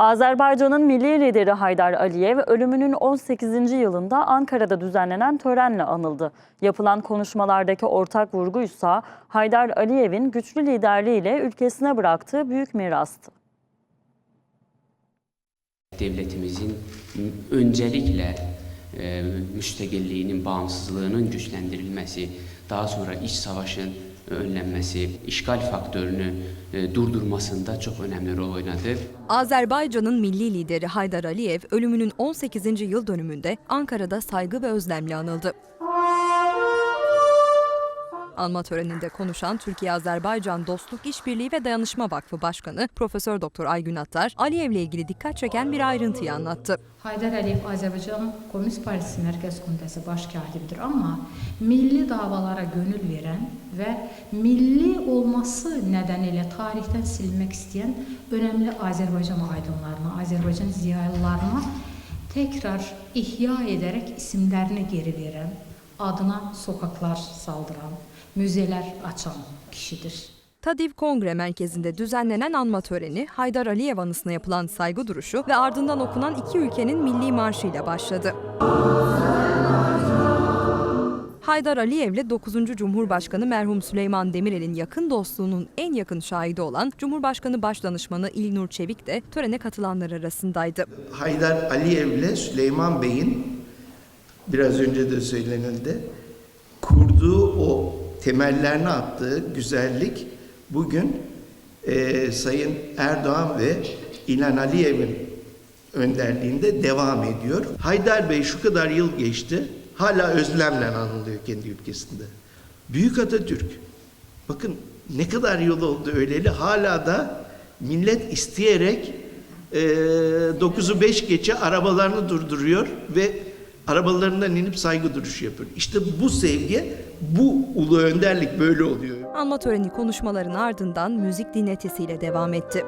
Azerbaycan'ın milli lideri Haydar Aliyev ölümünün 18. yılında Ankara'da düzenlenen törenle anıldı. Yapılan konuşmalardaki ortak vurguysa Haydar Aliyev'in güçlü liderliğiyle ülkesine bıraktığı büyük mirastı. devletimizin öncelikle e, müstakilliyinin, bağımsızlığının güçlendirilmesi, daha sonra iç savaşın önlenmesi, işgal faktörünü e, durdurmasında çok önemli rol oynadı. Azerbaycan'ın milli lideri Haydar Aliyev ölümünün 18. yıl dönümünde Ankara'da saygı ve özlemle anıldı. Anma töreninde konuşan Türkiye-Azerbaycan Dostluk İşbirliği ve Dayanışma Vakfı Başkanı Profesör Doktor Aygün Attar, Aliyev'le ilgili dikkat çeken bir ayrıntıyı anlattı. Haydar Əliyev Azərbaycan Komünist Partisi Mərkəz Komitəsi baş katibidir, amma milli davalara gönül verən və milli olması nedeniyle tarixdən silmək istəyən önəmli Azərbaycan aydınlarına, Azərbaycan ziyalılarına tekrar ihya edərək isimlərini geri verən, adına sokaklar saldıran, müzeler açan kişidir. Tadiv Kongre Merkezi'nde düzenlenen anma töreni, Haydar Aliyev anısına yapılan saygı duruşu ve ardından okunan iki ülkenin milli marşıyla başladı. Haydar Aliyev'le 9. Cumhurbaşkanı merhum Süleyman Demirel'in yakın dostluğunun en yakın şahidi olan Cumhurbaşkanı Başdanışmanı İlnur Çevik de törene katılanlar arasındaydı. Haydar Aliyev'le Süleyman Bey'in biraz önce de söylenildi kurduğu o temellerini attığı güzellik bugün eee, Sayın Erdoğan ve İlhan Aliyev'in önderliğinde devam ediyor. Haydar Bey şu kadar yıl geçti hala özlemle anılıyor kendi ülkesinde. Büyük Atatürk bakın ne kadar yıl oldu öyleli hala da millet isteyerek eee 9'u 5 geçe arabalarını durduruyor ve arabalarından inip saygı duruşu yapıyor. İşte bu sevgi, bu ulu önderlik böyle oluyor. Anma töreni konuşmaların ardından müzik dinletisiyle devam etti.